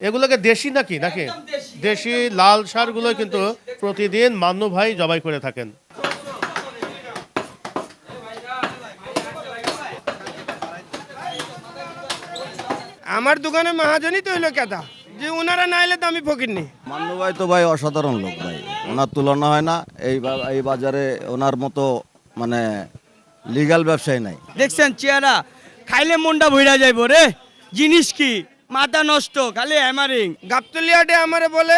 এগুলোকে দেশি নাকি? নাকি? দেশি লাল সারগুলো কিন্তু প্রতিদিন মান্য ভাই জবাই করে থাকেন। আমার দোকানে মহাজনই তো হইল কেদা যে ওনারা না এলে তো আমি ফকির নি মান্নু ভাই তো ভাই অসাধারণ লোক ভাই। ওনার তুলনা হয় না এই এই বাজারে ওনার মতো মানে লিগ্যাল ব্যবসায়ী নাই। দেখছেন চেহারা খাইলে মনটা ভইরা যাইব রে। জিনিস কি? মাথা নষ্ট খালি হ্যামারিং গাবতলিয়াটে আমারে বলে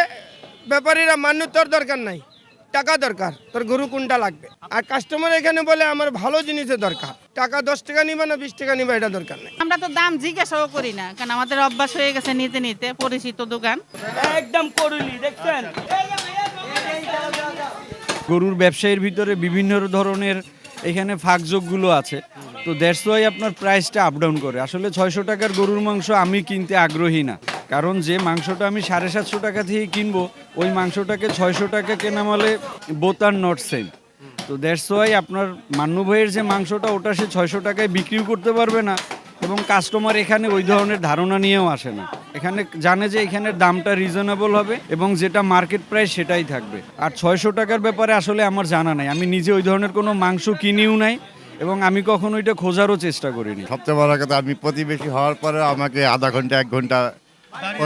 ব্যাপারীরা মান্য তোর দরকার নাই টাকা দরকার তোর গরু কোনটা লাগবে? আর কাস্টমার এখানে বলে আমার ভালো জিনিসের দরকার টাকা দশ টাকা নিবা না বিশ টাকা নিবা এটা দরকার নাই। আমরা তো দাম জিজ্ঞাসাও করি না কারণ আমাদের অভ্যাস হয়ে গেছে নিতে নিতে পরিচিত দোকান। একদম করুলি দেখছেন? গরুর ব্যবসায়ীর ভিতরে বিভিন্ন ধরনের এখানে ফাঁকযোগগুলো আছে। তো দ্যাটস ওয়াই আপনার প্রাইসটা আপ ডাউন করে। আসলে ছয়শো টাকার গরুর মাংস আমি কিনতে আগ্রহী না। কারণ যে মাংসটা আমি সাড়ে সাতশো টাকা থেকে কিনবো, ওই মাংসটাকে ছয়শো টাকা কেনা মালে বোথ আর নট সেম তো দ্যাটস ওয়াই আপনার মান্নু ভাইয়ের যে মাংসটা, ওটা সে ছয়শো টাকায় বিক্রিও করতে পারবে না এবং কাস্টমার এখানে ওই ধরনের ধারণা নিয়েও আসে না। এখানে জানে যে এখানের দামটা রিজনেবল হবে এবং যেটা মার্কেট প্রাইস সেটাই থাকবে। আর ছয়শো টাকার ব্যাপারে আসলে আমার জানা নাই। আমি নিজে ওই ধরনের কোনো মাংস কিনিও নাই। এবং আমি কখনো ওইটা খোঁজারও চেষ্টা করিনি। সবচেয়ে বড় কথা আমি প্রতিবেশী হওয়ার পরে আমাকে আধা ঘণ্টা এক ঘণ্টা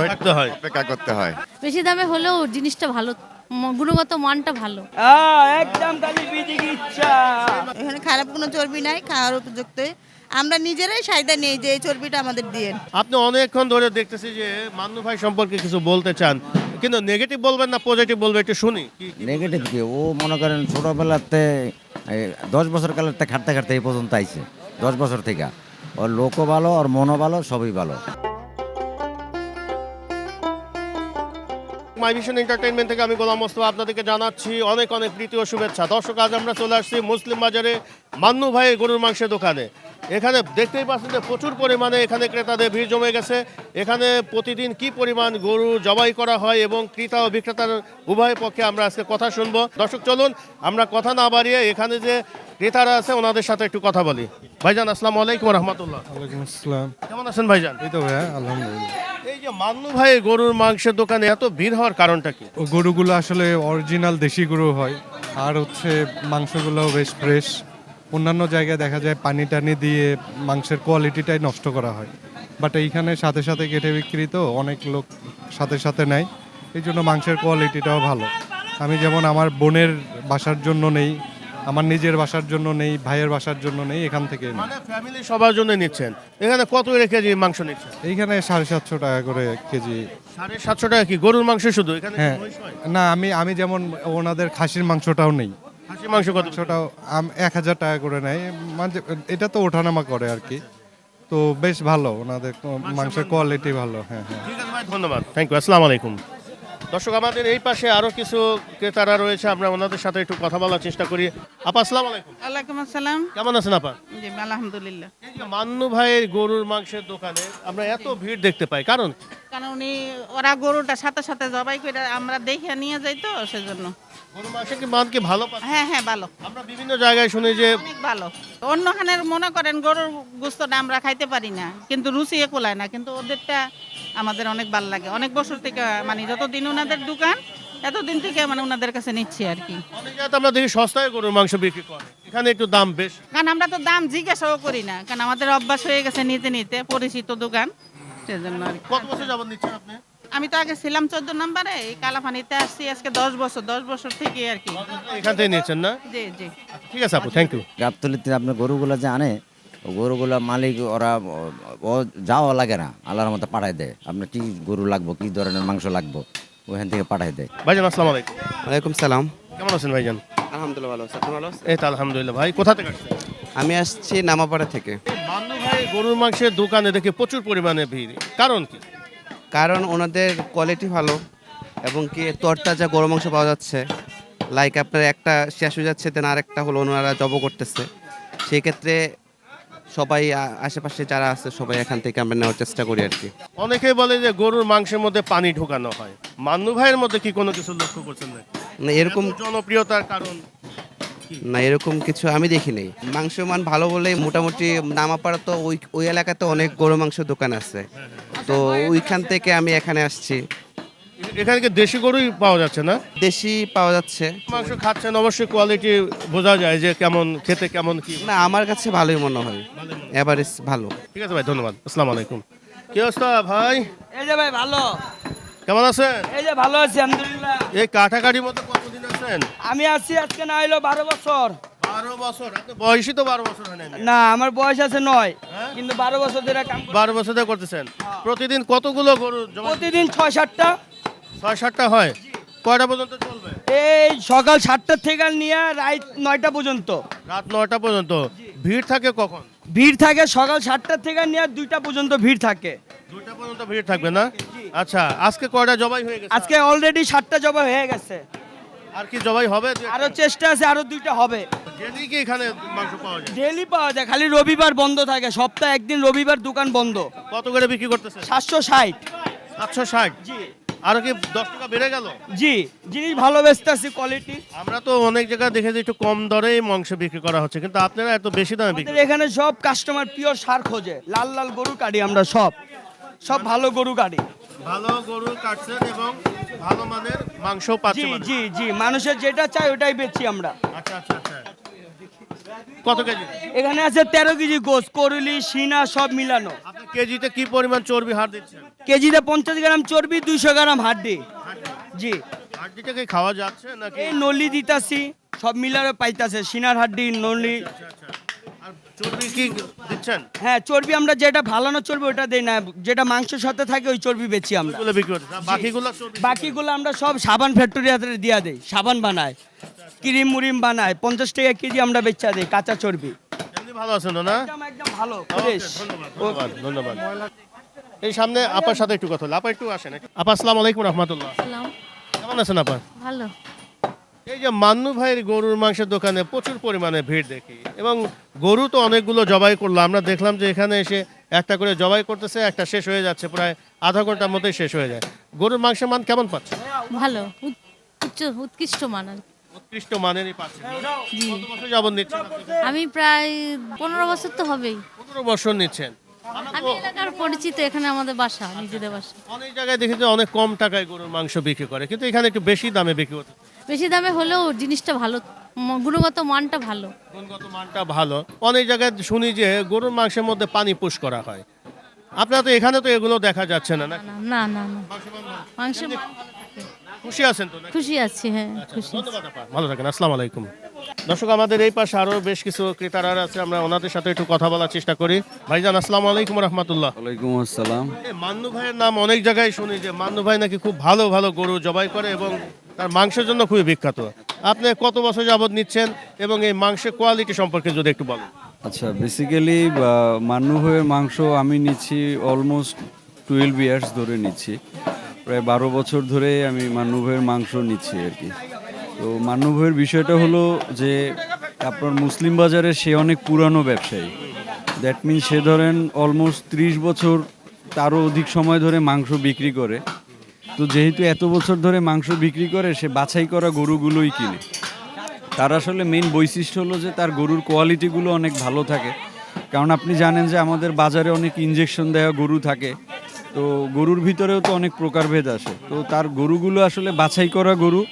থাকতে হয়। অপেক্ষা করতে হয়। বেশি দামে হলেও জিনিসটা ভালো ম- গুণগত মানটা ভালো। একদম খালি বিদিকে ইচ্ছা। এখানে খারাপ কোনো চর্বি নাই খাওয়ার উপযুক্ত। আমরা নিজেরাই সাইদা নেই যে এই চর্বিটা আমাদের দিয়ে। আপনি অনেকক্ষণ ধরে দেখতেছি যে মান্নু ভাই সম্পর্কে কিছু বলতে চান। কিন্তু নেগেটিভ বলবেন না পজিটিভ বলবেন একটু শুনি। নেগেটিভ কি ও মনে করেন ছোটোবেলাতে দশ বছর কালের খাটতে খাটতে এই পর্যন্ত আইছে দশ বছর থেকে। ওর লোকও ভালো ওর মনও ভালো সবই ভালো। মাই ভিশন এন্টারটেইনমেন্ট থেকে আমি গোলাম মোস্তফা আপনাদেরকে জানাচ্ছি অনেক অনেক প্রীতি ও শুভেচ্ছা। দর্শক আজ আমরা চলে আসছি মুসলিম বাজারে মান্নু ভাই গরুর মাংসের দোকানে। এখানে দেখতেই পাচ্ছেন যে প্রচুর পরিমাণে এখানে ক্রেতাদের ভিড় জমে গেছে। এখানে প্রতিদিন কি পরিমাণ গরু জবাই করা হয় এবং ক্রেতা ও বিক্রেতার উভয় পক্ষে আমরা আজকে কথা শুনব। দর্শক চলুন আমরা কথা না বাড়িয়ে এখানে যে ক্রেতারা আছে ওনাদের সাথে একটু কথা বলি। ভাইজান আসসালামু আলাইকুম রহমতুল্লাহ। ওয়ালাইকুম আসসালাম। কেমন আছেন ভাইজান? এই তো ভাইয়া আলহামদুলিল্লাহ। এই যে মান্নু ভাই গরুর মাংসের দোকানে এত ভিড় হওয়ার কারণটা কি? ও গরুগুলো আসলে অরিজিনাল দেশি গরু হয় আর হচ্ছে মাংসগুলো বেশ ফ্রেশ অন্যান্য জায়গায় দেখা যায় পানি টানি দিয়ে মাংসের কোয়ালিটিটাই নষ্ট করা হয়। বাট এইখানে সাথে সাথে কেটে বিক্রি তো অনেক লোক সাথে সাথে নেয়। এই জন্য মাংসের কোয়ালিটিটাও ভালো। আমি যেমন আমার বোনের বাসার জন্য নেই আমার নিজের বাসার জন্য নেই ভাইয়ের বাসার জন্য নেই এখান থেকে মানে ফ্যামিলি সবার জন্য নিচ্ছেন। এখানে কত করে কেজি মাংস নিচ্ছেন? এইখানে সাড়ে সাতশো টাকা করে কেজি। সাড়ে সাতশো টাকা কি? গরুর মাংস শুধু? এখানে হ্যাঁ? না আমি আমি যেমন ওনাদের খাসির মাংসটাও নেই। খাসি মাংস কত মাংসটাও এক হাজার টাকা করে নেয়। মানে এটা তো ওঠানামা করে আর কি। তো বেশ ভালো ওনাদের মাংসের কোয়ালিটি ভালো হ্যাঁ হ্যাঁ। ঠিক আছে ভাই ধন্যবাদ। থ্যাংক ইউ আসসালামু আলাইকুম। দর্শক আমাদের এই পাশে আরও কিছু ক্রেতারা রয়েছে আমরা ওনাদের সাথে একটু কথা বলার চেষ্টা করি। আপা আসসালামু আলাইকুম। ওয়ালাইকুম আসসালাম। কেমন আছেন আপা? জি আলহামদুলিল্লাহ। এই যে মান্নু ভাইয়ের গরুর মাংসের দোকানে আমরা এত ভিড় দেখতে পাই। কারণ কারণ উনি ওরা গরুটা সাথে সাথে জবাই করে আমরা দেখে নিয়ে যাই তো সেজন্য। মাংসের কি মান কি ভালো পাচ্ছেন? হ্যাঁ হ্যাঁ ভালো। আমরা বিভিন্ন জায়গায় শুনি যে অনেক ভালো। অন্যখানের মনে করেন গরুর গোস্তটা আমরা খাইতে পারি না কিন্তু রুচি কোলায় না কিন্তু ওদেরটা আমাদের অনেক ভালো লাগে। অনেক বছর থেকে মানে যতদিন ওনাদের দোকান এতদিন থেকে মানে ওনাদের কাছে নিচ্ছি আর কি। অনেক জায়গাতে আমরা দেখি সস্তায় গরুর মাংস বিক্রি করে। এখানে একটু দাম বেশ। কারণ আমরা তো দাম জিজ্ঞাসাও করি না কারণ আমাদের অভ্যাস হয়ে গেছে নিতে নিতে পরিচিত দোকান। সেজন্য আর কি। কত বছর যাবত নিচ্ছেন আপনি? আমি তো আগে ছিলাম চোদ্দ নম্বরে এই কালাফানিতে আসছি আজকে দশ বছর দশ বছর থেকে আর কি। এখান থেকে নিচ্ছেন না? জি জি। ঠিক আছে আপু থ্যাংক ইউ গাবতলিতে আপনার গরুগুলো যে আনে ও গরুগুলো মালিক ওরা ও- ও যাওয়া লাগে না আল্লাহর মতো পাঠায় দেয়। আপনার কি গরু লাগবো কি ধরনের মাংস লাগবো ওখান থেকে পাঠায় দেয়। ভাইজান আসসালামু আলাইকুম। ওয়ালাইকুম সালাম। কেমন আছেন ভাইজান? আলহামদুলিল্লাহ ভালো আছি আপনি ভালো আছেন? এই তো আলহামদুলিল্লাহ ভাই কোথা থেকে আসছেন? আমি আসছি নামাপাড়া থেকে। গরুর মাংসের দোকানে দেখে প্রচুর পরিমাণে ভিড়। কারণ কি? কারণ ওনাদের কোয়ালিটি ভালো এবং কি তরতাজা গরু মাংস পাওয়া যাচ্ছে। লাইক আপনার একটা শেষ হয়ে যাচ্ছে দেন আরেকটা হলো ওনারা জব করতেছে। সেই ক্ষেত্রে সবাই আশেপাশে যারা আছে সবাই এখান থেকে আমরা নেওয়ার চেষ্টা করি আর কি। অনেকেই বলে যে গরুর মাংসের মধ্যে পানি ঢোকানো হয়। মান্নু ভাইয়ের মধ্যে কি কোনো কিছু লক্ষ্য করছেন না এরকম জনপ্রিয়তার কারণ না এরকম কিছু আমি দেখি নাই মাংস মান ভালো বলে মোটামুটি নামাপাড়া তো ওই ওই এলাকাতে অনেক গরু মাংস দোকান আছে। তো ওইখান থেকে আমি এখানে আসছি। এখানে কি দেশি গরুই পাওয়া যাচ্ছে না? দেশি পাওয়া যাচ্ছে। মাংস খাচ্ছেন অবশ্যই কোয়ালিটি বোঝা যায় যে কেমন খেতে কেমন কি। না আমার কাছে ভালোই মনে হয়। এভারেজ ভালো। ঠিক আছে ভাই ধন্যবাদ। আসসালামু আলাইকুম। কি অবস্থা ভাই? এই যে ভাই ভালো। কেমন আছেন? এই যে ভালো আছি আলহামদুলিল্লাহ। এই কাটাকাটির কতদিন আছেন আমি আছি আজকে না হইল বারো বছর। বারো বছর? বয়সই তো বারো বছর হয় না আমার বয়স আছে নয় কিন্তু বারো বছর ধরে কাম বারো বছর ধরে করতেছেন। প্রতিদিন কতগুলো গরু প্রতিদিন ছয় সাতটা। ছয় সাতটা হয়? কয়টা পর্যন্ত চলবে? এই সকাল সাতটার থেকে নিয়ে রাত নয়টা পর্যন্ত। রাত নয়টা পর্যন্ত। ভিড় থাকে কখন? ভিড় থাকে সকাল সাতটার থেকে নিয়ে দুইটা পর্যন্ত ভিড় থাকে। দুইটা পর্যন্ত ভিড় থাকবে না? আচ্ছা আজকে কয়টা জবাই হয়ে গেছে? আজকে অলরেডি সাতটা জবাই হয়ে গেছে। আর কি জবাই হবে? আরও চেষ্টা আছে আরও দুইটা হবে। ডেলি কি এখানে মাংস পাওয়া যায়? ডেলি পাওয়া যায় খালি রবিবার বন্ধ থাকে সপ্তাহে একদিন রবিবার দোকান বন্ধ। কত করে বিক্রি করতেছে? সাতশো ষাট। সাতশো ষাট? জি। আরও কি দশ টাকা বেড়ে গেল? জি জিনিস ভালো বেচতে আছি কোয়ালিটি আমরা তো অনেক জায়গায় দেখেছি একটু কম দরেই মাংস বিক্রি করা হচ্ছে কিন্তু আপনারা এত বেশি দামে বিক্রি এখানে সব কাস্টমার পিওর সার খোঁজে। লাল লাল গরু কাটি আমরা সব। সব ভালো গরু কাটি ভালো গরু কাটছেন এবং ভালো মানের মাংস পাচ্ছে জি। জি জি মানুষের যেটা চাই ওটাই বেচছি আমরা। আচ্ছা আচ্ছা আচ্ছা। কত কেজি? এখানে আছে তেরো কেজি গোস করলি সিনা সব মিলানো। আপনি কেজিতে কি পরিমাণ চর্বি হার দিচ্ছেন? কেজিতে পঞ্চাশ গ্রাম চর্বি দুইশো গ্রাম হাড্ডি। জি। হাড্ডিটা কি খাওয়া যাচ্ছে নাকি? এই নলি দিতাছি সব মিলারে পাইতাছে সিনার হাড্ডি নলি আচ্ছা, আর চর্বি কি দিচ্ছেন? হ্যাঁ চর্বি আমরা যেটা ভালানো চর্বি ওটা দেই না। যেটা মাংসের সাথে থাকে ওই চর্বি বেচি আমরা। ওগুলো বিক্রি করতে বাকিগুলো চর্বি বাকিগুলো আমরা সব সাবান ফ্যাক্টরি হাতে দিয়া দেই। সাবান বানায় ক্রিম মুরিম বানায় পঞ্চাশ টাকা কেজি আমরা বেচা দেই কাঁচা চর্বি। এমনি ভালো আছেন তো না? একদম একদম ভালো ফ্রেশ। ধন্যবাদ ধন্যবাদ ধন্যবাদ। এই সামনে আপার সাথে একটু কথা হলো। আপা একটু আসেন আপা আসসালামু আলাইকুম রহমতুল্লাহ। কেমন আছেন আপা? ভালো। এই যে মান্নু ভাইয়ের গরুর মাংসের দোকানে প্রচুর পরিমাণে ভিড় দেখি। এবং গরু তো অনেকগুলো জবাই করল। আমরা দেখলাম যে এখানে এসে একটা করে জবাই করতেছে একটা শেষ হয়ে যাচ্ছে প্রায় আধা ঘণ্টার মধ্যেই শেষ হয়ে যায়। গরুর মাংসের মান কেমন পাচ্ছে? ভালো। উচ্চ উৎকৃষ্ট মানের উৎকৃষ্ট মানেরই পাচ্ছে। কত বছর যাবত নিচ্ছেন আমি প্রায় পনেরো বছর তো হবেই। পনেরো বছর নিচ্ছেন। আমি এলাকার পরিচিত এখানে আমাদের বাসা নিজেদের বাসা। অনেক জায়গায় দেখি যে অনেক কম টাকায় গরুর মাংস বিক্রি করে কিন্তু এখানে একটু বেশি দামে বিক্রি হচ্ছে। বেশি দামে হলেও জিনিসটা ভালো গুণগত মানটা ভালো। গুণগত মানটা ভালো। অনেক জায়গায় শুনি যে গরুর মাংসের মধ্যে পানি পুশ করা হয়। আপনারা তো এখানে তো এগুলো দেখা যাচ্ছে না না? না না থাকে। খুশি আছেন তো খুশি আছি হ্যাঁ খুশি। ধন্যবাদ আপা। ভালো থাকেন আসসালামু আলাইকুম। দর্শক আমাদের এই পাশে আরও বেশ কিছু ক্রেতারা আছে আমরা ওনাদের সাথে একটু কথা বলার চেষ্টা করি। ভাইজান আসসালামু আলাইকুম রহমতুল্লাহ। ওয়ালাইকুম আসসালাম। মান্নু ভাইয়ের নাম অনেক জায়গায় শুনি যে মান্নু ভাই নাকি খুব ভালো ভালো গরু জবাই করে এবং তার মাংসের জন্য খুবই বিখ্যাত। আপনি কত বছর যাবত নিচ্ছেন এবং এই মাংসের কোয়ালিটি সম্পর্কে যদি একটু বলেন। আচ্ছা বেসিক্যালি মান্নু হয়ে মাংস আমি নিচ্ছি অলমোস্ট টুয়েলভ ইয়ার্স ধরে নিচ্ছি। প্রায় বারো বছর ধরে আমি মান্নু ভাইয়ের মাংস নিচ্ছি আর কি। তো মান্নু ভাইয়ের বিষয়টা হলো যে, আপনার মুসলিম বাজারে সে অনেক পুরানো ব্যবসায়ী। দ্যাট মিন সে ধরেন অলমোস্ট ত্রিশ বছর তারও অধিক সময় ধরে মাংস বিক্রি করে। তো যেহেতু এত বছর ধরে মাংস বিক্রি করে, সে বাছাই করা গরুগুলোই কিনে। তার আসলে মেন বৈশিষ্ট্য হলো যে তার গরুর কোয়ালিটিগুলো অনেক ভালো থাকে। কারণ আপনি জানেন যে আমাদের বাজারে অনেক ইঞ্জেকশন দেওয়া গরু থাকে। তো গরুর ভিতরেও তো অনেক প্রকারভেদ আসে। তো তার গরুগুলো আসলে বাছাই করা গরু।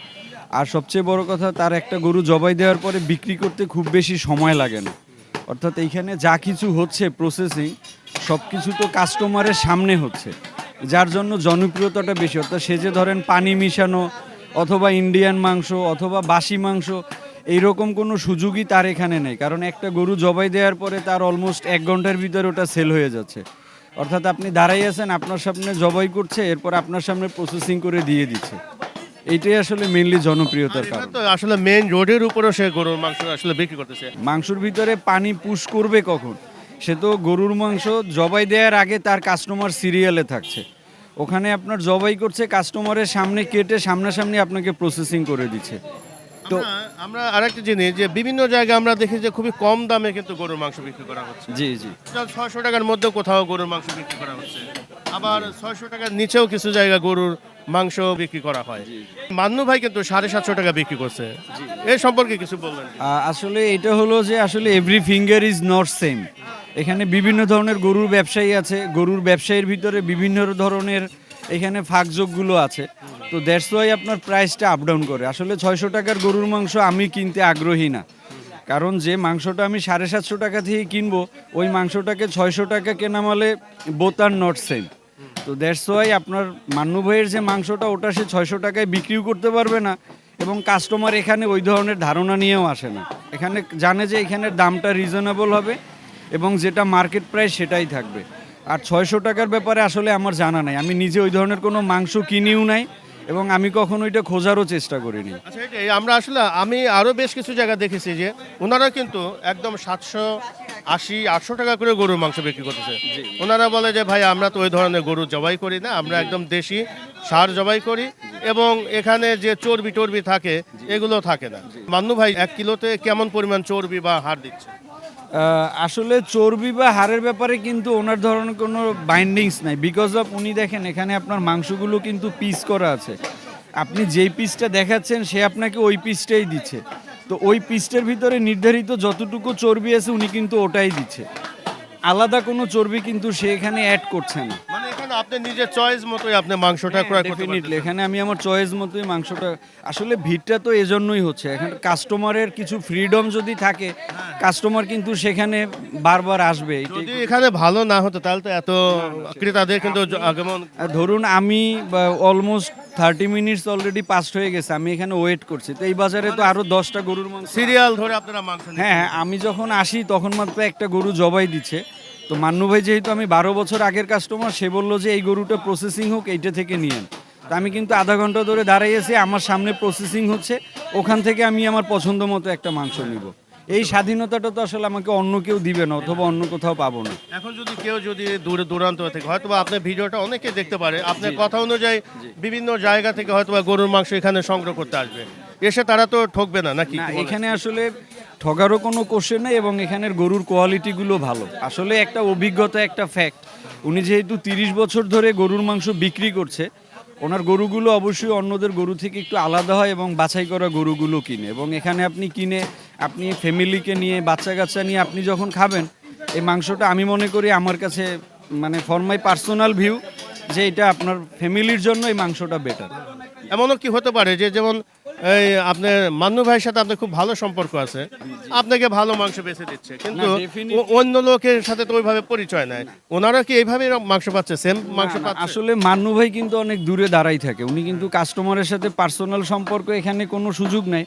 আর সবচেয়ে বড় কথা, তার একটা গরু জবাই দেওয়ার পরে বিক্রি করতে খুব বেশি সময় লাগে না। অর্থাৎ এইখানে যা কিছু হচ্ছে প্রসেসিং সব কিছু তো কাস্টমারের সামনে হচ্ছে। যার জন্য জনপ্রিয়তাটা বেশি। অর্থাৎ সে যে ধরেন পানি মিশানো অথবা ইন্ডিয়ান মাংস অথবা বাসি মাংস এইরকম কোনো সুযোগই তার এখানে নেই। কারণ একটা গরু জবাই দেওয়ার পরে তার অলমোস্ট এক ঘণ্টার ভিতরে ওটা সেল হয়ে যাচ্ছে। অর্থাৎ আপনি দাঁড়াই আছেন আপনার সামনে জবাই করছে এরপর আপনার সামনে প্রসেসিং করে দিয়ে দিচ্ছে। এইটাই আসলে মেইনলি জনপ্রিয়তার কারণ। আসলে মেইন রোডের উপরেও সে গরুর মাংস আসলে বিক্রি করতেছে। মাংসর ভিতরে পানি পুশ করবে কখন? সে তো গরুর মাংস জবাই দেওয়ার আগে তার কাস্টমার সিরিয়ালে থাকছে। ওখানে আপনার জবাই করছে কাস্টমারের সামনে কেটে সামনাসামনি আপনাকে প্রসেসিং করে দিচ্ছে। তো আমরা- আরেকটা জিনিস যে বিভিন্ন জায়গায় আমরা দেখি যে খুবই কম দামে কিন্তু গরুর মাংস বিক্রি করা হচ্ছে। জি জি। ছয়শো টাকার মধ্যে কোথাও গরুর মাংস বিক্রি করা হচ্ছে। আবার ছয়শো টাকার নিচেও কিছু জায়গা গরুর মাংস বিক্রি করা হয়। মান্নু ভাই কিন্তু সাড়ে সাতশো টাকা বিক্রি করছে। এই সম্পর্কে কিছু বলবেন? আসলে এটা হলো যে আসলে every finger is not same এখানে বিভিন্ন ধরনের গরুর ব্যবসায়ী আছে। গরুর ব্যবসায়ীর ভিতরে বিভিন্ন ধরনের এখানে ফাঁকযোগগুলো আছে। তো দ্যাটস ওয়াই আপনার প্রাইসটা আপ ডাউন করে। আসলে ছয়শো টাকার গরুর মাংস আমি কিনতে আগ্রহী না। কারণ যে মাংসটা আমি সাড়ে সাতশো টাকা থেকে কিনবো, ওই মাংসটাকে ছয়শো টাকা কেনা মালে বোথ আর নট সেম তো দ্যাটস ওয়াই আপনার মান্নু ভাইয়ের যে মাংসটা, ওটা সে ছয়শো টাকায় বিক্রিও করতে পারবে না এবং কাস্টমার এখানে ওই ধরনের ধারণা নিয়েও আসে না। এখানে জানে যে এখানের দামটা রিজনেবল হবে এবং যেটা মার্কেট প্রাইস সেটাই থাকবে। আর ছয়শো টাকার ব্যাপারে আসলে আমার জানা নাই। আমি নিজে ওই ধরনের কোনো মাংস কিনিও নাই এবং আমি কখনো ওইটা খোঁজারও চেষ্টা করিনি। আচ্ছা আমরা আসলে আমি আরও বেশ কিছু জায়গা দেখেছি যে ওনারা কিন্তু একদম সাতশো আশি আটশো টাকা করে গরুর মাংস বিক্রি করতেছে। ওনারা বলে যে ভাই আমরা তো ওই ধরনের গরু জবাই করি না আমরা একদম দেশি সার জবাই করি এবং এখানে যে চর্বি টর্বি থাকে এগুলো থাকে না। মান্নু ভাই এক কিলোতে কেমন পরিমাণ চর্বি বা হার দিচ্ছে? আসলে চর্বি বা হাড়ের ব্যাপারে কিন্তু ওনার ধরনের কোনো বাইন্ডিংস নাই। বিকজ অফ উনি দেখেন, এখানে আপনার মাংসগুলো কিন্তু পিস করা আছে। আপনি যেই পিসটা দেখাচ্ছেন, সে আপনাকে ওই পিসটাই দিচ্ছে। তো ওই পিসটার ভিতরে নির্ধারিত যতটুকু চর্বি আছে, উনি কিন্তু ওটাই দিচ্ছে। আলাদা কোনো চর্বি কিন্তু সে এখানে অ্যাড করছে না। মানে এখানে আপনি নিজের চয়েস মতোই আপনি মাংসটা ক্রয় করতে ডেফিনেটলি এখানে আমি আমার চয়েস মতোই মাংসটা আসলে ভিড়টা তো এজন্যই হচ্ছে। এখানে কাস্টমারের কিছু ফ্রিডম যদি থাকে কাস্টমার কিন্তু সেখানে বারবার আসবে। যদি এখানে ভালো না হতো তাহলে তো এত ক্রেতাদের কিন্তু আগমন ধরুন আমি almost thirty minutes already past হয়ে গেছে আমি এখানে ওয়েট করছি। তো এই বাজারে তো আরও দশটা গরুর মাংস সিরিয়াল ধরে আপনারা মাংস নিচ্ছেন। হ্যাঁ হ্যাঁ আমি যখন আসি তখন মাত্র একটা গরু জবাই দিচ্ছে। তো মান্নু ভাই যেহেতু আমি বারো বছর আগের কাস্টমার সে বলল যে এই গরুটা প্রসেসিং হোক এইটা থেকে নিয়েন তো আমি কিন্তু আধা ঘণ্টা ধরে দাঁড়াইয়েছি আমার সামনে প্রসেসিং হচ্ছে ওখান থেকে আমি আমার পছন্দ মতো একটা মাংস নিব। এই স্বাধীনতাটা তো আসলে আমাকে অন্য কেউ দিবে না অথবা অন্য কোথাও পাবো না। এখন যদি কেউ যদি দূরে দূরান্ত থেকে হয়তো বা আপনার ভিডিওটা অনেকে দেখতে পারে আপনার কথা অনুযায়ী বিভিন্ন জায়গা থেকে হয়তো বা গরুর মাংস এখানে সংগ্রহ করতে আসবে। এসে তারা তো ঠকবে না নাকি? এখানে আসলে ঠগারও কোনো কোশ্চেন নেই এবং এখানের গরুর কোয়ালিটিগুলো ভালো। আসলে একটা অভিজ্ঞতা একটা ফ্যাক্ট উনি যেহেতু তিরিশ বছর ধরে গরুর মাংস বিক্রি করছে ওনার গরুগুলো অবশ্যই অন্যদের গরু থেকে একটু আলাদা হয় এবং বাছাই করা গরুগুলো কিনে। এবং এখানে আপনি কিনে, আপনি ফ্যামিলিকে নিয়ে বাচ্চা কাচ্চা নিয়ে আপনি যখন খাবেন, এই মাংসটা আমি মনে করি আমার কাছে মানে ফর মাই পার্সোনাল ভিউ যে এটা আপনার ফ্যামিলির জন্য এই মাংসটা বেটার এমনও কি হতে পারে যে যেমন এই আপনার মান্নু ভাইয়ের সাথে আপনার খুব ভালো সম্পর্ক আছে। আপনাকে ভালো মাংস বেছে দিচ্ছে। কিন্তু অন্য লোকের সাথে তো ওইভাবে পরিচয় নাই। ওনারা কি এইভাবে মাংস পাচ্ছে? সেম মাংস আসলে মান্নু ভাই কিন্তু অনেক দূরে দাঁড়াই থাকে। উনি কিন্তু কাস্টমারের সাথে পার্সোনাল সম্পর্ক এখানে কোনো সুযোগ নাই।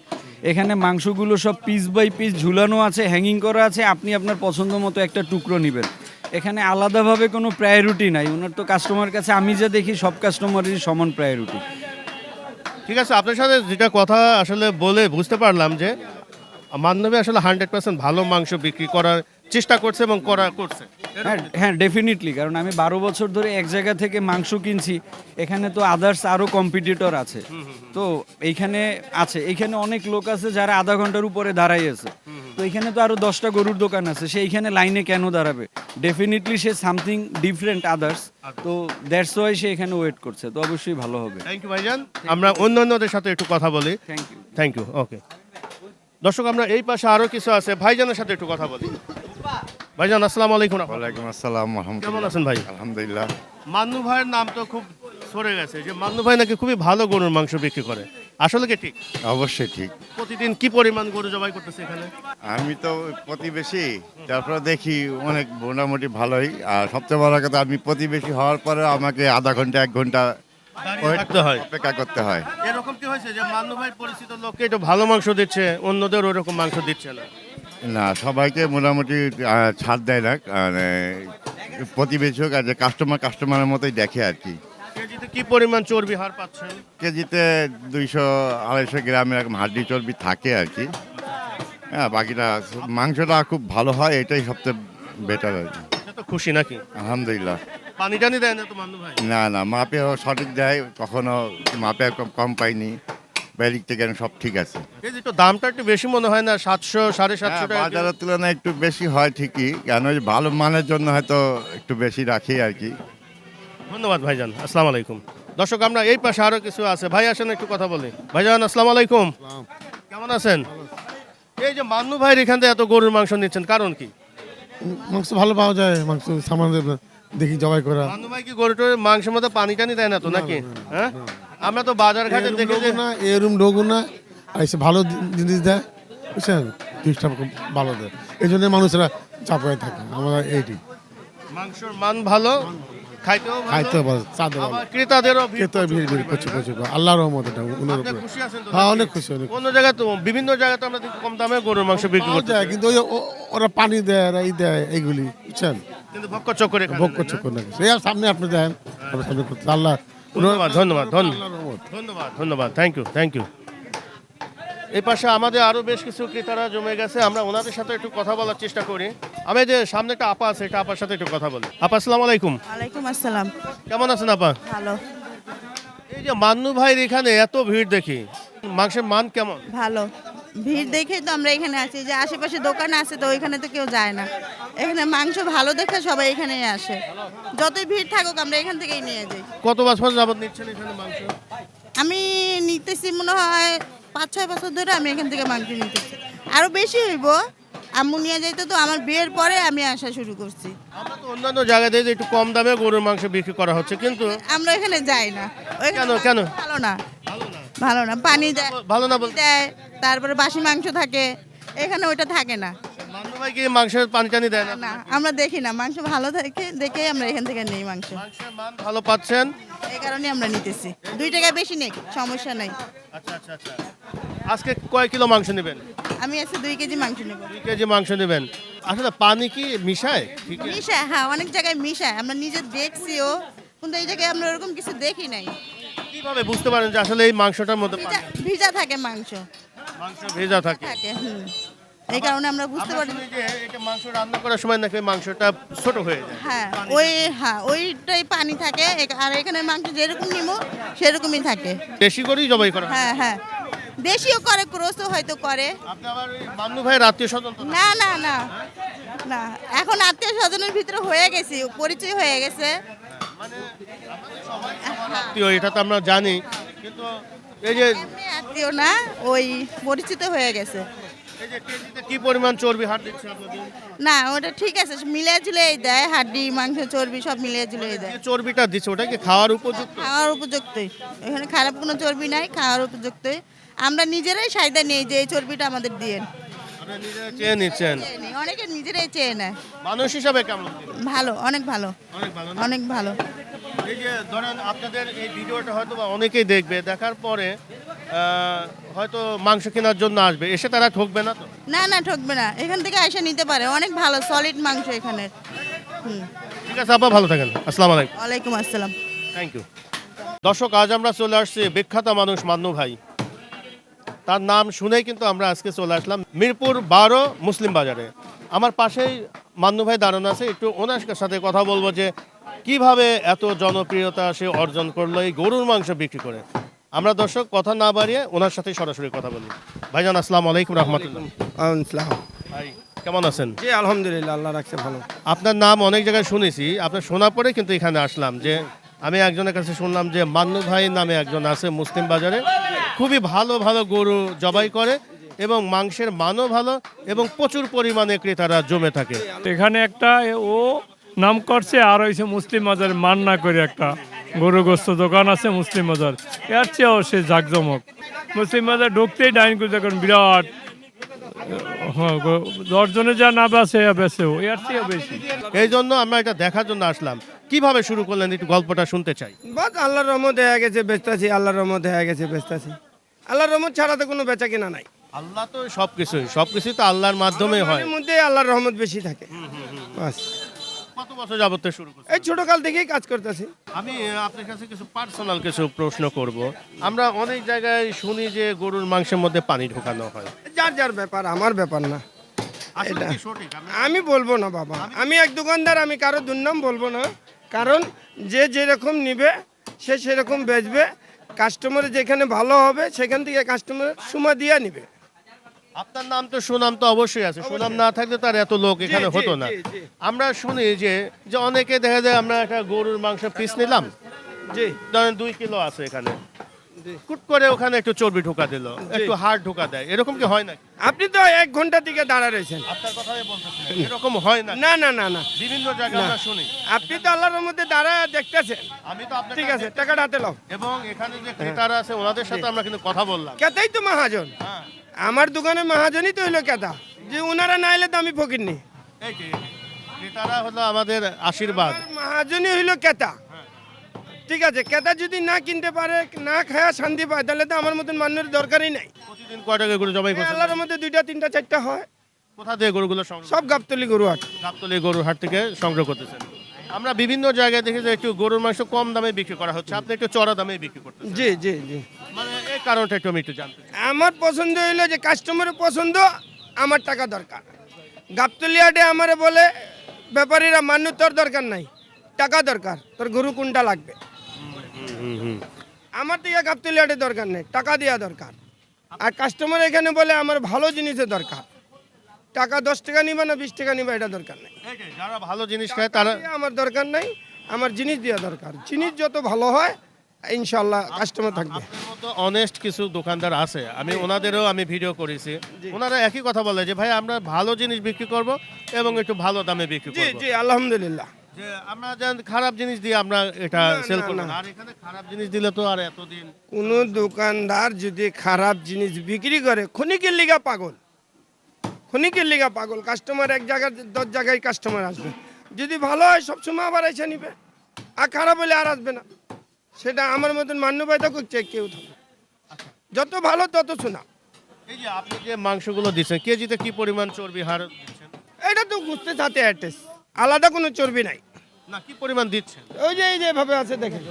এখানে মাংসগুলো সব পিস বাই পিস ঝুলানো আছে হ্যাঙ্গিং করা আছে। আপনি আপনার পছন্দ মতো একটা টুকরো নেবেন। এখানে আলাদাভাবে কোনো প্রায়োরিটি নাই। ওনার তো কাস্টমার কাছে আমি যা দেখি সব কাস্টমারেরই সমান প্রায়োরিটি ঠিক আছে, আপনার সাথে যেটা কথা আসলে বলে বুঝতে পারলাম যে মান্ধবী আসলে হান্ড্রেড পার্সেন্ট ভালো মাংস বিক্রি করার চেষ্টা করছে এবং করা করছে। হ্যাঁ হ্যাঁ ডেফিনেটলি কারণ আমি বারো বছর ধরে এক জায়গা থেকে মাংস কিনছি এখানে তো আদার্স আরও কম্পিটিটর আছে। তো এইখানে আছে এইখানে অনেক লোক আছে যারা আধা ঘণ্টার উপরে দাঁড়াই আছে। তো এখানে তো আরও দশটা গরুর দোকান আছে সে এইখানে লাইনে কেন দাঁড়াবে? ডেফিনেটলি সে সামথিং ডিফারেন্ট আদার্স তো দ্যাটস ওয়াই সে এখানে ওয়েট করছে তো অবশ্যই ভালো হবে। থ্যাংক ইউ ভাইজান। আমরা অন্যান্যদের সাথে একটু কথা বলি। Thank you thank you okay দর্শক আমরা এই পাশে আরও কিছু আছে। ভাইজানের সাথে একটু কথা বলি। ভাইজান আসসালাম আলাইকুম ওয়ালাইকুম আসসালাম কেমন আছেন ভাই? আলহামদুলিল্লাহ। মান্নু ভাইয়ের নাম তো খুব সরে গেছে। যে মান্নু ভাই নাকি খুবই ভালো গরুর মাংস বিক্রি করে। আসলে কি ঠিক? অবশ্যই ঠিক। প্রতিদিন কি পরিমাণ গরু জবাই করতেছে এখানে? আমি তো প্রতিবেশী তারপরে দেখি অনেক মোটামুটি ভালোই। আর সবচেয়ে বড় কথা আমি প্রতিবেশী হওয়ার পরে আমাকে আধা ঘণ্টা এক ঘণ্টা হয়। অপেক্ষা করতে হয়। এরকম কি হয়েছে যে মান্নু ভাই পরিচিত লোককে একটু ভালো মাংস দিচ্ছে অন্যদের ওরকম মাংস দিচ্ছে না? না সবাইকে মোটামুটি আহ, ছাড় দেয় না মানে প্রতিবেশী হোক আর যে কাস্টমার কাস্টমারের মতোই দেখে আর কি। কেজিতে কি পরিমাণ চর্বি হার পাচ্ছেন? কেজিতে দুইশো আড়াইশো গ্রাম এরকম হাড্ডি চর্বি থাকে আর কি। হ্যাঁ বাকিটা মাংসটা খুব ভালো হয় এটাই সবচেয়ে বেটার আর কি। এটা তো খুশি নাকি? আলহামদুলিল্লাহ। পানি টানি দেয় না তো মান্নু ভাই? না না মাপে সঠিক দেয় কখনো মাপে কম পাইনি। ব্যারিক থেকে সব ঠিক আছে। এই যে একটু দামটা একটু বেশি মনে হয় না সাতশো সাড়ে সাতশো হ্যাঁ, টাকা। বাজারের তুলনায় একটু বেশি হয় ঠিকই। কেন ওই ভালো মানের জন্য হয়তো একটু বেশি রাখি আর কি। ধন্যবাদ ভাইজান আসসালামু আলাইকুম। দর্শক আমরা এই পাশে আরও কিছু আছে। ভাই আসেন একটু কথা বলি। ভাইজান আসসালামু আলাইকুম। কেমন আছেন? এই যে মান্নু ভাইয়ের এখান থেকে এত গরুর মাংস নিচ্ছেন কারণ কি? মাংস ভালো পাওয়া যায় মাংস সামান দেখি জবাই করা। ভাই কি গরুটোর মাংসের মধ্যে পানি টানি দেয় না তো নাকি? হ্যাঁ? আমরা তো বাজার ঘাটে দেখি যে না এরম লোকও না আর এসে ভালো জিনিস দেয়। বুঝছেন? জিনিসটা ভালো দেয়। এই জন্য মানুষরা চাপায় থাকে। আমরা এইটি। মাংসর মান ভালো খাইতেও ভালো, খাইতে ভালো চাঁদে ভালো। ক্রেতাদেরও ভিড় খেতে ভিড় ভিড় প্রচুর প্রচুর আল্লাহর রহমত এটা উনার উপরে হ্যাঁ অনেক খুশি অনেক অন্য জায়গায় তো বিভিন্ন জায়গায় তো আমরা কম দামে গরুর মাংস বিক্রি করতে কিন্তু ওরা পানি দেয় আর এই দেয় এইগুলি বুঝছেন? কিন্তু ভক্ক চক্করে ভোগ করছে কোনো সেই আর সামনে আপনি দেন আপনার সামনে করতে আল্লাহ ধন্যবাদ ধন্যবাদ ধন্যবাদ। ধন্যবাদ ধন্যবাদ। থ্যাংক ইউ থ্যাংক ইউ এই পাশে আমাদের আরও বেশ কিছু ক্রেতারা জমে গেছে। আমরা ওনাদের সাথে একটু কথা বলার চেষ্টা করি। আমি যে সামনে একটা আপা আছে এটা আপার সাথে একটু কথা বলি। আপা আসসালামু আলাইকুম। ওয়ালাইকুম আসসালাম। কেমন আছেন আপা? ভালো। এই যে মান্নু ভাইয়ের এখানে এত ভিড় দেখি। মাংসের মান কেমন? ভালো। ভিড় দেখেই তো আমরা এখানে আছি যে আশেপাশে দোকান আছে তো ওইখানে তো কেউ যায় না। এখানে মাংস ভালো দেখে সবাই এখানেই আসে। যতই ভিড় থাকুক আমরা এখান থেকেই নিয়ে যাই। কত বছর যাবত নিচ্ছেন এখানে মাংস? আমি নিতেছি মনে হয় পাঁচ ছয় বছর ধরে আমি এখান থেকে মাংস নিতেছি। আরও বেশি হইব আম্মু নিয়ে যাইতে তো আমার বিয়ের পরে আমি আসা শুরু করছি। আমরা তো অন্যান্য জায়গায় দেখি যে একটু কম দামে গরুর মাংস বিক্রি করা হচ্ছে কিন্তু আমরা এখানে যাই না। কেন, কেন? ভালো না। ভালো না। পানি দেয়। ভালো না বলতে দেয়। তারপরে বাসি মাংস থাকে। এখানে ওইটা থাকে না। মান্নু ভাই কি মাংসের পানি টানি দেয় না? না আমরা দেখি না। মাংস ভালো থাকে দেখে আমরা এখান থেকে নেই মাংস। মাংসের মান ভালো পাচ্ছেন? এই কারণে আমরা নিতেছি। দুই টাকা বেশি নেই সমস্যা নাই। আচ্ছা আচ্ছা আচ্ছা। আজকে কয় কিলো মাংস নেবেন? আমি আজকে দুই কেজি মাংস নেব। দুই কেজি মাংস নেবেন। আসলে পানি কি মিশায়? মিশায় হ্যাঁ অনেক জায়গায় মিশায়। আমরা নিজে দেখছিও কিন্তু এই জায়গায় আমরা ওরকম কিছু দেখি নাই। কীভাবে বুঝতে পারেন যে আসলে এই মাংসটার মধ্যে ভিজা থাকে মাংস। মাংস ভেজা থাকে। থাকে এই কারণে আমরা বুঝতে পারি যে এটা মাংস রান্না করার সময় নাকি মাংসটা ছোট হয়ে যায়। হ্যাঁ ওই হ্যাঁ ওইটাই পানি থাকে। আর এখানে মাংস যেরকম নিব সেরকমই থাকে। বেশি করেই জবাই করা হ্যাঁ? হ্যাঁ দেশিও করে ক্রোসও হয়তো করে। মান্নু ভাইয়ের আত্মীয় স্বজন না? না না। না এখন আত্মীয় স্বজনের ভিতরে হয়ে গেছি পরিচয় হয়ে গেছে। আত্মীয় এটা তো আমরা জানি। কিন্তু এই যে আত্মীয় না ওই পরিচিত হয়ে গেছে। এই যে কেজিতে কি পরিমাণ চর্বি হাট দিচ্ছে আপনাদের না ওটা ঠিক আছে মিলিয়ে ঝুলিয়ে দেয় হাড্ডি মাংস চর্বি সব মিলিয়ে ঝুলিয়ে দেয়। যে চর্বিটা দিচ্ছে ওটা কি খাওয়ার উপযুক্ত? খাওয়ার উপযুক্তই। এখানে খারাপ কোনো চর্বি নাই খাওয়ার উপযুক্তই। আমরা নিজেরাই সাইদা নেই যে এই চর্বিটা আমাদের দিয়ে নিজেরা চেয়ে নিচ্ছেন। অনেকে নিজেরাই চেয়ে নেয়। মানুষ হিসাবে কেমন? ভালো অনেক ভালো। অনেক ভালো না? অনেক ভালো। এই যে ধরেন আপনাদের এই ভিডিওটা হয়তো বা অনেকেই দেখবে দেখার পরে হয়তো মাংস কেনার জন্য আসবে। এসে তারা ঠকবে না তো? না না ঠকবে না। এখান থেকে আইসা নিতে পারে। অনেক ভালো সলিড মাংস এখানের হুম। ঠিক আছে আপা ভালো থাকেন। আসসালামু আলাইকুম। ওয়ালাইকুম আসসালাম। থ্যাংক ইউ দর্শক আজ আমরা চলে আসছি বিখ্যাত মানুষ মান্নু ভাই। তার নাম শুনেই কিন্তু আমরা আজকে চলে আসলাম মিরপুর বারো মুসলিম বাজারে। আমার পাশেই মান্নু ভাই দাঁড়ানো আছে। একটু ওনার সাথে কথা বলব যে কীভাবে এত জনপ্রিয়তা সে অর্জন করল এই গরুর মাংস বিক্রি করে? আমরা দর্শক কথা না বাড়িয়ে ওনার সাথে সরাসরি কথা বলি। ভাইজান আসসালামু আলাইকুম রহমতুল্লাহ। ভাই কেমন আছেন? জি আলহামদুলিল্লাহ আল্লাহ রাখছে ভালো। আপনার নাম অনেক জায়গায় শুনেছি আপনার শোনার পরে কিন্তু এখানে আসলাম যে আমি একজনের কাছে শুনলাম যে মান্নু ভাই নামে একজন আছে মুসলিম বাজারে। খুবই ভালো ভালো গরু জবাই করে এবং মাংসের মানও ভালো এবং প্রচুর পরিমাণে ক্রেতারা জমে থাকে। এখানে একটা ও নাম করছে আর হয়েছে মুসলিম বাজার মান্না করে একটা গরু গোস্ত দোকান আছে মুসলিম বাজার। এর চেয়েও সে জাকজমক। মুসলিম বাজার ঢুকতেই ডাইন করে দেখুন বিরাট হ্যাঁ, দশজনে যা না বেছে বেছেও। এর চেয়েও বেশি। এই জন্য আমরা এটা দেখার জন্য আসলাম। কীভাবে শুরু করলেন? একটু গল্পটা শুনতে চাই। বাস আল্লাহর রহমত হয়ে গেছে বেচতাছি আল্লাহর রহমত হয়ে গেছে বেচতাছি আল্লাহর রহমত ছাড়া তো কোনো বেচা কিনা নাই। আল্লাহ তো সবকিছুই সবকিছুই তো আল্লাহর মাধ্যমে হয়। মধ্যে আল্লাহর রহমত বেশি থাকে। বাস। কত বছর যাবত থেকে শুরু করছেন? এই ছোটকাল থেকেই কাজ করতেছি। আমি আপনার কাছে কিছু পার্সোনাল কিছু প্রশ্ন করব। আমরা অনেক জায়গায় শুনি যে গরুর মাংসের মধ্যে পানি ঢোকানো হয়। যার যার ব্যাপার আমার ব্যাপার না। এটা- আমি আমি বলব না বাবা। আমি এক দোকানদার আমি কারও দুর্নাম বলব না। কারণ যে যেরকম নিবে সে সেরকম বেচবে। কাস্টমার যেখানে ভালো হবে সেখান থেকে কাস্টমার সময় দিয়ে নিবে। আপনার নাম তো সুনাম তো অবশ্যই আছে। সুনাম না থাকলে তার এত লোক এখানে হতো না। আমরা শুনি যে যে অনেকে দেখা যায় আমরা একটা গরুর মাংস পিস নিলাম। জি। ধরেন দুই কিলো আছে এখানে। কুট করে ওখানে একটু চর্বি ঢোকা দিল একটু হাড় ঢোকা দেয়। এরকম কি হয় না আপনি তো এক ঘণ্টা থেকে দাঁড়া রয়েছেন। আপনার কথাই বলতেছি এরকম হয় না না না না না। বিভিন্ন জায়গায় আমরা শুনি। আপনি তো আল্লাহর মধ্যে দাঁড়া দেখতেছেন। আমি তো আপনার ঠিক আছে টাকাটা হাতে লাও এবং এখানে যে ক্রেতারা আছে ওনাদের সাথে আমরা কিন্তু কথা বললাম। কেতাই তো মহাজন। হ্যাঁ। আমার দোকানে মহাজনই তো হইল কেতা যে ওনারা না এলে তো আমি ফকির নি। ক্রেতারা হলো আমাদের আশীর্বাদ। মহাজনই হইল কেতা ঠিক আছে কেতা যদি না কিনতে পারে না খায়া শান্তি পায় তাহলে তো আমার মতন মানুষের দরকারই নাই। প্রতিদিন কয় গরু জবাই এই আল্লাহর মধ্যে দুইটা তিনটা চারটা হয়। কোথা থেকে গরুগুলো সংগ্রহ সব গাবতলি গরু হাট। গাবতলী গরুর হাট থেকে সংগ্রহ করতেছেন। আমরা বিভিন্ন জায়গায় দেখি যে একটু গরুর মাংস কম দামে বিক্রি করা হচ্ছে। আপনি একটু চড়া দামে বিক্রি করতেছেন। জি জি জি। মানে এই কারণটা একটু আমি একটু জানতে আমার পছন্দ হইল যে কাস্টমারের পছন্দ আমার টাকা দরকার। গাবতলি হাটে আমারে বলে ব্যাপারীরা মান্য তোর দরকার নাই টাকা দরকার তোর গরু কোনটা লাগবে? আমার থেকে গাবতলি হাটে দরকার নেই টাকা দেওয়া দরকার। আর কাস্টমার এখানে বলে আমার ভালো জিনিসের দরকার। টাকা দশ টাকা নিবা না বিশ টাকা নিবা এটা দরকার নেই। যারা ভালো জিনিস খায় তারা আমার দরকার নাই আমার জিনিস দেওয়া দরকার। জিনিস যত ভালো হয় ইনশাল্লাহ কাস্টমার থাকবে। অনেস্ট কিছু দোকানদার আছে। আমি ওনাদেরও আমি ভিডিও করেছি। ওনারা একই কথা বলে যে ভাই আমরা ভালো জিনিস বিক্রি করব এবং একটু ভালো দামে বিক্রি জি জি আলহামদুলিল্লাহ। যে আমরা যেন খারাপ জিনিস দিয়ে আমরা এটা সেল করব না। আর এখানে খারাপ জিনিস দিলে তো আর এতদিন কোনো দোকানদার যদি খারাপ জিনিস বিক্রি করে ক্ষণিকের লিগা পাগল। ক্ষণিকের লিগা পাগল। কাস্টমার এক জায়গায় দশ জায়গায় কাস্টমার আসবে। যদি ভালো হয় সবসময় আবার এসে নিবে। আর খারাপ হলে আর আসবে না। সেটা আমার মতন মান্যবায়তা করছে কেউ যত ভালো তত শোনা এই যে আপনি যে মাংসগুলো দিচ্ছেন কেজিতে কি পরিমাণ চর্বি হার এটা তো বুঝতে সাথে অ্যাটেস আলাদা কোনো চর্বি নাই। না কি পরিমাণ দিচ্ছেন? ওই যে এই যে এভাবে আছে দেখেন।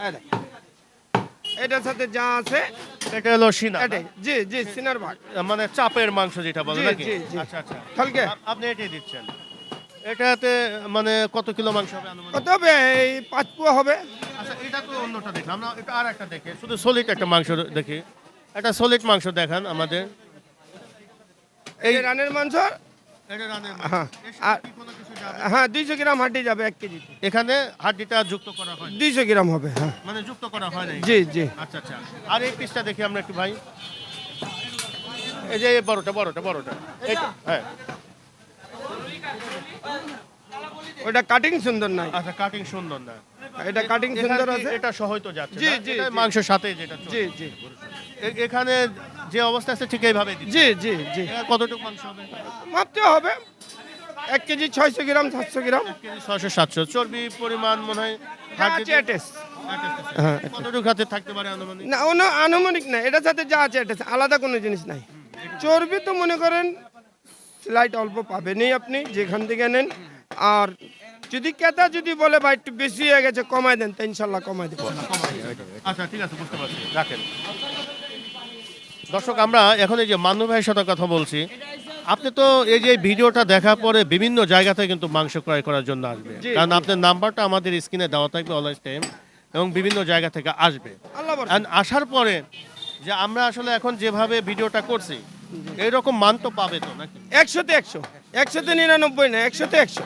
হ্যাঁ। এটার সাথে যা আছে এটা হলো সিনা জি জি সিনার ভাগ। মানে চাপের মাংস যেটা বলে নাকি। আচ্ছা আচ্ছা। কালকে আপনি এটাই দিচ্ছেন। এটাতে মানে কত কিলো মাংস হবে আনুমানিক? কত হবে? এই পাঁচ পোয়া হবে। আচ্ছা এটা তো অন্যটা দেখলাম। না এটা আর একটা দেখে। শুধু সলিড একটা মাংস দেখি। একটা সলিড মাংস দেখান আমাদের। এই রানের মাংস। হ্যাঁ। এর সাথে আর কি কোনো কিছু যাবে? হ্যাঁ দুইশো গ্রাম হাড্ডি যাবে এক কেজি এখানে হাড্ডিটা যুক্ত করা হয়। দুইশো গ্রাম হবে হ্যাঁ। মানে যুক্ত করা হয় জি জি। আচ্ছা আচ্ছা। আর এই পিসটা দেখি আমরা একটু ভাই। এই যে এই বড়টা বড়টা বড়টা। হ্যাঁ। ওটা কাটিং সুন্দর নাই। আচ্ছা কাটিং সুন্দর না। এটা কাটিং সুন্দর আছে? এটা সহই তো যাচ্ছে জি, জি, মাংসের সাথে যেটা জি জি। এখানে যে অবস্থা আছে ঠিক এইভাবে জি জি জি। কতটুকু মাংস হবে? মাপতে হবে এক কেজি ছয়শো গ্রাম সাতশো গ্রাম। ছয়শো সাতশো। চর্বি পরিমাণ মনে হয়। হ্যাঁ কতটুকু হাতে থাকতে পারে আনুমানিক? না অন্য আনুমানিক না এটার সাথে যা আছে অ্যাটেস। আলাদা কোনো জিনিস নাই। চর্বি তো মনে করেন স্লাইট অল্প পাবেনই আপনি যেখান থেকে নেন। আর যদি ক্রেতা যদি বলে ভাই একটু বেশি হয়ে গেছে কমাই দেন তো ইনশাল্লাহ কমাই দেবো। আচ্ছা ঠিক আছে বুঝতে পারছি। রাখেন। দর্শক আমরা এখন এই যে মান্নু ভাইয়ের সাথে কথা বলছি। আপনি তো এই যে ভিডিওটা দেখার পরে বিভিন্ন জায়গা থেকে কিন্তু মাংস ক্রয় করার জন্য আসবে। কারণ আপনার নাম্বারটা আমাদের স্ক্রিনে দেওয়া থাকবে অলওয়েজ টাইম এবং বিভিন্ন জায়গা থেকে আসবে। আসার পরে যে আমরা আসলে এখন যেভাবে ভিডিওটা করছি এইরকম মান তো পাবে তো নাকি? একশোতে একশো। একশোতে নিরানব্বই না একশোতে একশো।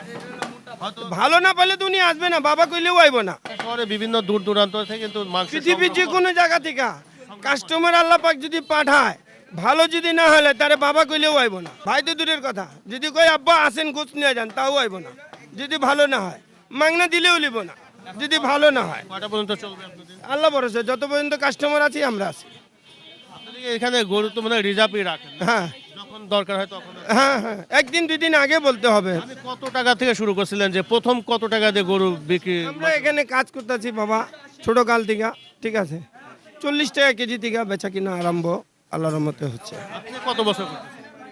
ভালো না পারলে তো উনি আসবে না বাবা কইলেও আইব না। শহরে বিভিন্ন দূর দূরান্ত থেকে কিন্তু মাংস পৃথিবীর যে কোনো জায়গা থেকে। কাস্টমার আল্লাহ পাক যদি পাঠায় ভালো যদি না হলে তারে বাবা কইলেও আইব না। ভাই তো দূরের কথা যদি কই আব্বা আসেন গোছ নিয়ে যান তাও আইব না। যদি ভালো না হয় মাংনা দিলেও লিব না। যদি ভালো না হয় কয়টা পর্যন্ত চলবে আপনাদের? আল্লাহ ভরসা যত পর্যন্ত কাস্টমার আছি আমরা আছি। এখানে গরু তো মানে রিজার্ভই রাখেন হ্যাঁ। যখন দরকার হয় তখন। হ্যাঁ হ্যাঁ। একদিন দুই দিন আগে বলতে হবে। আপনি কত টাকা থেকে শুরু করছিলেন যে প্রথম কত টাকা দিয়ে গরু বিক্রি আমরা এখানে কাজ করতেছি বাবা ছোট কাল থেকে ঠিক আছে? চল্লিশ টাকা কেজি থেকে বেচা কিনা আরম্ভ আল্লাহর রহমতে হচ্ছে। আপনি কত বছর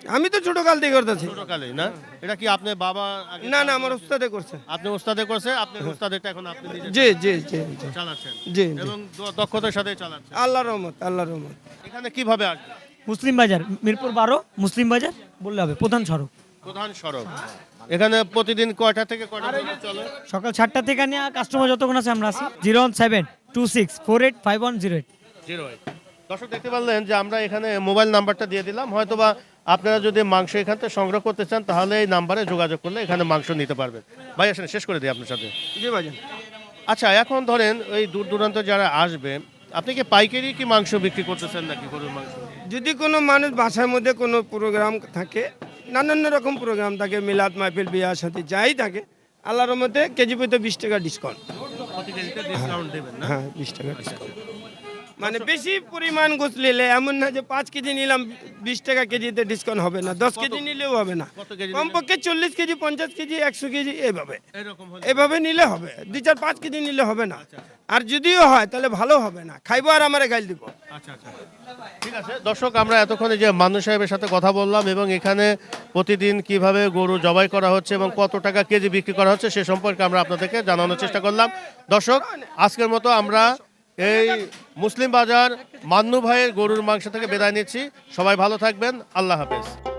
আমি তো ছোট কাল থেকে করতেছি। ছোটকালে না? এটা কি আপনি বাবা আগে না না আমার উস্তাদে করছে। আপনি ওস্তাদে করছে আপনি ওস্তাদেরটা এখন আপনি নিজে জি জি জি জি। চালাচ্ছেন। জি জি। এবং দ- দক্ষতার সাথে চালাচ্ছেন। আল্লাহ রহমত আল্লাহ রহমত। এখানে কীভাবে আসবে? মুসলিম বাজার মিরপুর বারো মুসলিম বাজার বললে হবে প্রধান সড়ক। প্রধান সড়ক। এখানে প্রতিদিন কয়টা থেকে কয়টা পর্যন্ত চলে? সকাল সাতটা থেকে নিয়ে কাস্টমার যতক্ষণ আছে আমরা আছি zero one seven two six four eight five one zero eight zero eight. দর্শক দেখতে পারলেন যে আমরা এখানে মোবাইল নাম্বারটা দিয়ে দিলাম। হয়তোবা আপনারা যদি মাংস এখান থেকে সংগ্রহ করতে চান তাহলে এই নাম্বারে যোগাযোগ করলে এখানে মাংস নিতে পারবেন। ভাই আসেন শেষ করে দিই আপনার সাথে। জি ভাইজান। আচ্ছা এখন ধরেন ওই দূর দূরান্ত যারা আসবে আপনি কি পাইকারি কি মাংস বিক্রি করতেছেন নাকি গরুর মাংস? যদি কোনো মানুষ বাসার মধ্যে কোনো প্রোগ্রাম থাকে নানান রকম প্রোগ্রাম থাকে মিলাদ মাহফিল বিয়া সাথে যাই থাকে আল্লাহর মধ্যে কেজি প্রতি বিশ টাকা ডিসকাউন্ট ডিসকাউন্ট দেবেন হ্যাঁ বিশ টাকা ডিসকাউন্ট মানে বেশি পরিমাণ গোছ নিলে এমন না যে পাঁচ কেজি নিলাম বিশ টাকা কেজিতে ডিসকাউন্ট হবে না। দশ কেজি নিলেও হবে না। কমপক্ষে চল্লিশ কেজি পঞ্চাশ কেজি একশো কেজি হলে এভাবে নিলে হবে। দুই চার পাঁচ কেজি নিলে হবে না। আর যদিও হয় তাহলে ভালো হবে না। খাইবো আর আমারে গাইল দিব। আচ্ছা আচ্ছা। ঠিক আছে দর্শক আমরা এতক্ষণে যে মানুষ সাহেবের সাথে কথা বললাম এবং এখানে প্রতিদিন কীভাবে গরু জবাই করা হচ্ছে এবং কত টাকা কেজি বিক্রি করা হচ্ছে সে সম্পর্কে আমরা আপনাদেরকে জানানোর চেষ্টা করলাম। দর্শক আজকের মতো আমরা এই মুসলিম বাজার মান্নু ভাইয়ের গরুর মাংস থেকে বেদায় নিচ্ছি। সবাই ভালো থাকবেন। আল্লাহ হাফেজ।